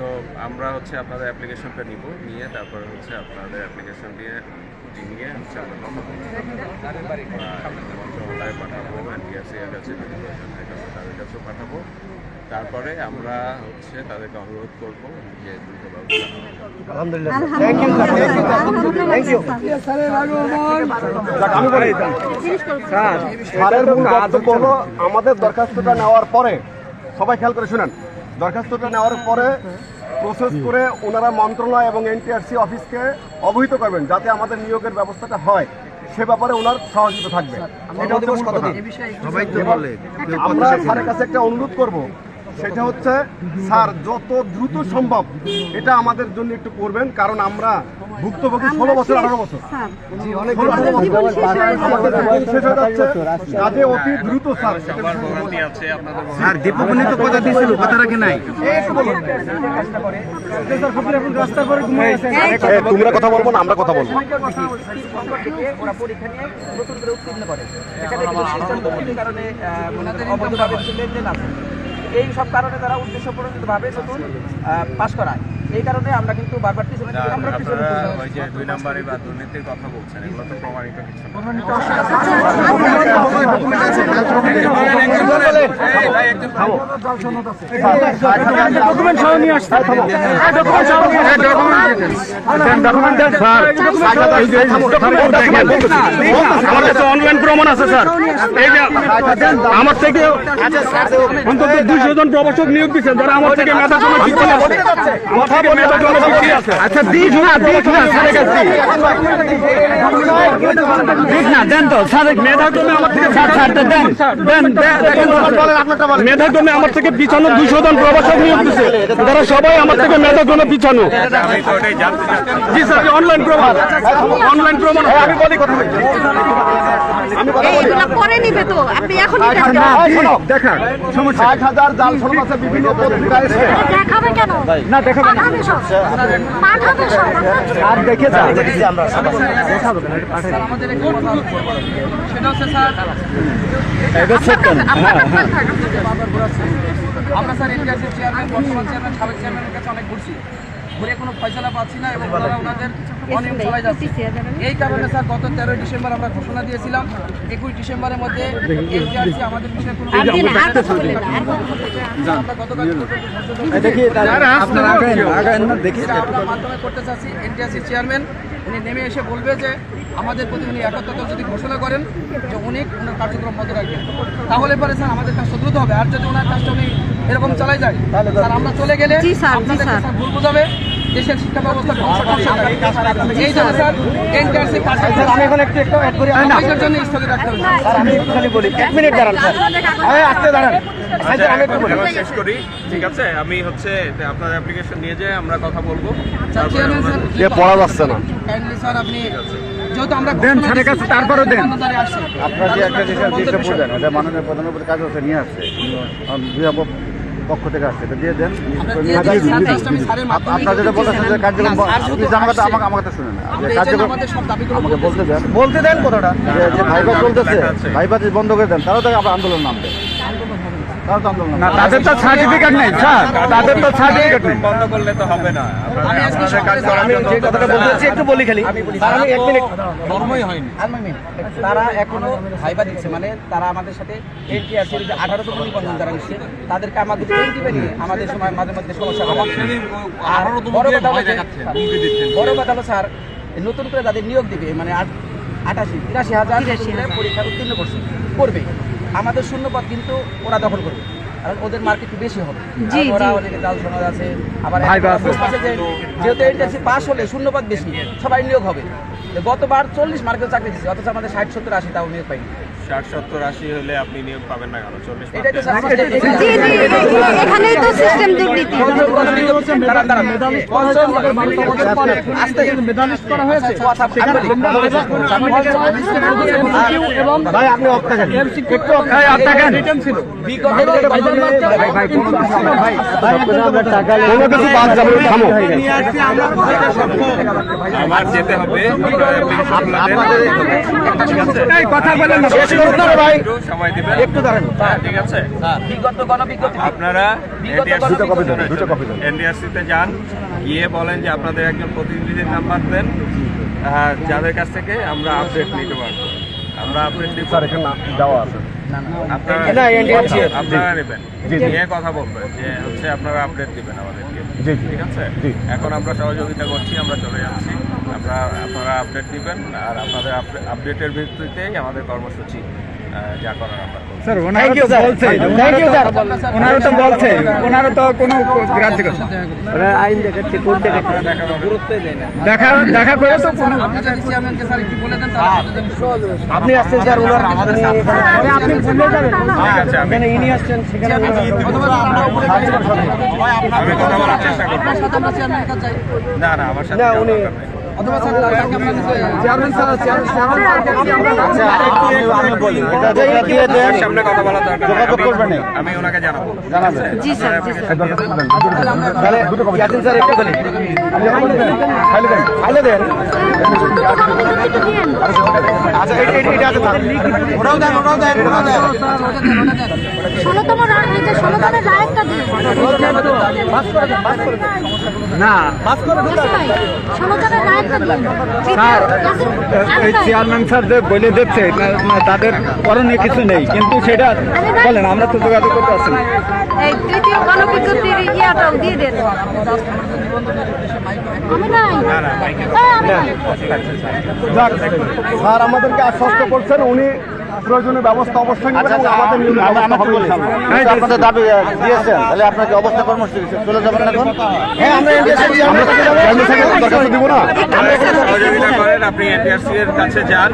তো আমরা হচ্ছে আপনাদের অ্যাপ্লিকেশনটা নিব নিয়ে তারপরে হচ্ছে আপনাদের অ্যাপ্লিকেশন দিয়ে নিয়ে হচ্ছে আমরা মন্ত্রণালয়ে পাঠাবো এনটিআরসি এর কাছে কাছে তাদের কাছেও পাঠাবো। তারপরে আমরা হচ্ছে তাদেরকে অনুরোধ করব যে দ্রুত আমাদের দরখাস্তটা নেওয়ার পরে সবাই খেয়াল করে শুনেন। দরখাস্তটা নেওয়ার পরে প্রসেস করে ওনারা মন্ত্রণালয় এবং এনটিআরসি অফিসকে অবহিত করবেন যাতে আমাদের নিয়োগের ব্যবস্থাটা হয়। সে ব্যাপারে ওনার সহযোগিতা থাকবে। এটা হচ্ছে মূল কথা। আমরা স্যারের কাছে একটা অনুরোধ করব। সেটা হচ্ছে স্যার যত দ্রুত সম্ভব এটা আমাদের জন্য একটু করবেন কারণ আমরা ভুক্তভোগী ষোলো বছর আঠারো বছর। হয়ে। কাজে অতি দ্রুত স্যার। তো কথা দিয়েছিল কথা রাখে নাই? তোমরা কথা বলব না আমরা কথা বলব। আছে এই সব কারণে তারা উদ্দেশ্য প্রণোদিতভাবে নতুন পাশ করায়। এই কারণে আমরা কিন্তু বারবার পিছনে আমরা পিছনে আপনারা ওই যে দুই নম্বরে বা দুর্নীতির কথা বলছেন এগুলো তো প্রমাণিত কিছু না। আমার কাছে অনলাইন প্রমাণ আছে স্যার আমার থেকে অন্তত দুইশো জন প্রবাসক নিয়োগ দিচ্ছেন যারা আমার থেকে মেধার জন্য শিক্ষা আছে আমার থেকে আছে আচ্ছা দিস না দিস না দিস না দেন তো স্যার মেধার জন্য আমার থেকে স্যার স্যার দেন দেন দেখেন। মেধার জন্য আমার থেকে পিছানো দুইশো জন প্রবাসক নিয়োগ দিচ্ছে তারা সবাই আমার থেকে মেধার জন্য পিছানো জি স্যার অনলাইন প্রমাণ? অনলাইন প্রমাণ আমি বলি কথা পরে নিবে তো। আপনি এখন নিতে দেখেন। ষাট হাজার জাল আছে বিভিন্ন পত্রিকায় দেখাবে কেন? না দেখাবে না। আর দেখে। সেটা হচ্ছে স্যার আমরা স্যার চেয়ারম্যান বর্তমান চেয়ারম্যান সাবেক চেয়ারম্যানের কাছে অনেক ঘুরছি। ঘুরে কোনো ফয়সলা পাচ্ছি না এবং ওনারা ওনাদের অনিয়ম চালাই যাচ্ছে। এই কারণে স্যার গত তেরোই ডিসেম্বর আমরা ঘোষণা দিয়েছিলাম একুশ ডিসেম্বরের মধ্যে এনটিআরসি আমাদের বিষয়ে কোনো আমরা গতকাল দেখি দেখি। যেটা আমরা মাধ্যমে করতে চাচ্ছি এনটিআরসি চেয়ারম্যান উনি নেমে এসে বলবে যে আমাদের প্রতি উনি একাত্মতা যদি ঘোষণা করেন যে উনি ওনার কার্যক্রম বন্ধ রাখবেন। তাহলে পরে স্যার আমাদের কাজটা দ্রুত হবে। আর যদি ওনার কাজটা উনি এরকম চালাই যায় স্যার আমরা চলে গেলে জি আপনাদের ভুল বোঝাবে। দেশের শিক্ষা ব্যবস্থা এই জন্য স্যার এনটিআরসি আমি এখন একটু একটু অ্যাড করি। আমাদের জন্য স্থগিত রাখতে হবে। আমি একটুখানি বলি। এক মিনিট দাঁড়ান স্যার। আরে আসতে দাঁড়ান। আচ্ছা, আমি শেষ করি ঠিক আছে? আমি হচ্ছে আপনার অ্যাপ্লিকেশন নিয়ে যেয়ে আমরা কথা বলব। তারপরে পড়া যাচ্ছে না। কাইন্ডলি স্যার আপনি যেহেতু আমরা দেন স্যারের কাছে তারপরেও দেন। আপনার যে একটা ওটা মাননীয় প্রধানমন্ত্রীর কাজ হচ্ছে নিয়ে আসছে। পক্ষ থেকে আসছে। এটা দিয়ে দেন। আপনার যেটা বলতেছেন যে কার্যক্রম আমাকে আমার কথা শুনে না। যে কার্যক্রম আমাকে বলতে দেন। বলতে দেন কথাটা। যে ভাইবার ভাইবা চলতেছে ভাইবা যদি বন্ধ করে দেন তারাও তো আবার আন্দোলন নামবে। তো না তাদের তো সার্টিফিকেট নেই স্যার। তাদের তো সার্টিফিকেট নেই। বন্ধ করলে তো হবে না। আমি যে কথাটা বলতে চাচ্ছি একটু বলি খালি। আমি এক মিনিট। আলমামিন, তারা এখনও ভাইবা দিচ্ছে মানে তারা আমাদের সাথে এনটিআরসির যে আঠারোতম নিবন্ধন যারা নিচ্ছে। তাদেরকে আমাদের নিয়ে আমাদের সময় মাঝে মধ্যে সমস্যা আর বড় কথা হলো বড় কথা হলো স্যার নতুন করে যাদের নিয়োগ দিবে মানে আট- আটাশি তিরাশি হাজার। পরীক্ষার উত্তীর্ণ করছে করবে। আমাদের শূন্যপদ কিন্তু ওরা দখল করবে। কারণ ওদের মার্কেট বেশি হবে। জি, ওরা অনেকে জাল সমাজ আছে আবার যেহেতু এনটিআরসি পাস হলে শূন্যপদ বেশি সবাই নিয়োগ হবে। গতবার চল্লিশ মার্কেট চাকরি দিচ্ছে অথচ আমাদের ষাট সত্তর আশি তাও নিয়োগ পাইনি। ষাট সত্তর আশি হলে আপনি নিয়োগ পাবেন না কেন চল্লিশ এখানেই তো সিস্টেম দুর্নীতি আমার যেতে হবে কথা বলেন না একটু সময় দিবেন। একটু দাঁড়ান। ঠিক আছে। বিগত গণবিজ্ঞপ্তি আপনারা বিগত NDRC দুটো কপি দেন, দুটো কপি দেন। এনডিআরসিতে যান গিয়ে বলেন যে আপনাদের একজন প্রতিনিধির নাম্বার দেন। যাদের কাছ থেকে আমরা আপডেট নিতে পারব। আমরা আপডেট দিব। দেওয়া আছে। আপনারা নেবেন। নিয়ে কথা বলবেন যে হচ্ছে আপনারা আপডেট দিবেন আমাদেরকে। ঠিক আছে? এখন আমরা সহযোগিতা করছি আমরা চলে যাচ্ছি। আমরা আপনারা আপডেট দিবেন আর আপনাদের আপডেটের ভিত্তিতেই আমাদের কর্মসূচি যা করার আমরা স্যার ওনারা তো বলছে ওনারা তো বলছে ওনারা তো কোনো গ্রাহ্য করছে না। আইন দেখাচ্ছে কোর্ট দেখাচ্ছে। আপনারা দেখা করবেন। গুরুত্বই দেয় না। দেখা দেখা করে তো কোনো আপনি আসছেন স্যার ওনার আমাদের আপনি ভুলে যাবেন। ঠিক ইনি আসছেন সেখানে আমি কথা বলার চেষ্টা করব। না না আমার সাথে না, উনি- আমি ওনাকে জানাব। জানাবেন। জি স্যার জি স্যার। তাহলে ইয়াসিন স্যার একটু বলি ফাইলে দেন। ফাইলে দেন। আচ্ছা এটা আছে ওটাও দেন ওটাও দেন ওটাও দেন। ষোলোতম রায় রায়টা দিন না। স্যার এই চেয়ারম্যান স্যার যে বলে দিচ্ছে তাদের করণে কিছু নেই কিন্তু সেটা বলেন আমরা তো যোগাযোগ করতে পারছি না। হ্যাঁ, স্যার আমাদেরকে আশ্বস্ত করছেন উনি প্রয়োজনীয় ব্যবস্থা অবশ্যই আমাদের আচ্ছা, দাবি দিয়েছেন তাহলে আপনাকে অবস্থা কর্মসূচি চলে যাবেন এখন? হ্যাঁ আমরা এনডিএসসি আমরা দরখাস্ত দিব না? সহযোগিতা করেন আপনি এনটিআরসি এর কাছে যান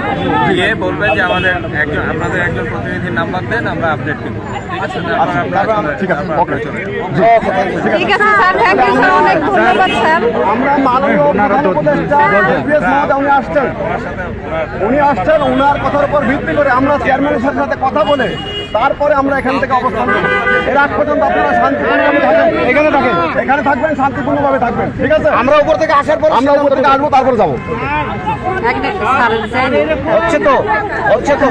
গিয়ে বলবেন যে আমাদের একজন আপনাদের একজন প্রতিনিধির নাম্বার দেন আমরা আপডেট দিব। ঠিক আছে তারপর আমরা ঠিক আছে, তারপর ওকে। আমরা চলে যাব। ঠিক আছে স্যার থ্যাংক ইউ স্যার অনেক ধন্যবাদ স্যার। আমরা মাননীয় প্রধান উপদেষ্টা এসপিএস মহোদয় উনি আসছেন। ওনার সাথে ওনার উনি আসছেন ওনার কথার উপর ভিত্তি করে আমরা চেয়ারম্যানের সাথে সাথে কথা বলে তারপরে আমরা এখান থেকে অবস্থান নেব। এর আগ পর্যন্ত আপনারা শান্তিপূর্ণভাবে থাকবেন এখানে থাকেন। এখানে থাকবেন শান্তিপূর্ণভাবে থাকবেন। ঠিক আছে? আমরা উপর থেকে আসার পর আমরা উপর থেকে আসব তারপর যাব। হচ্ছে তো হচ্ছে তো।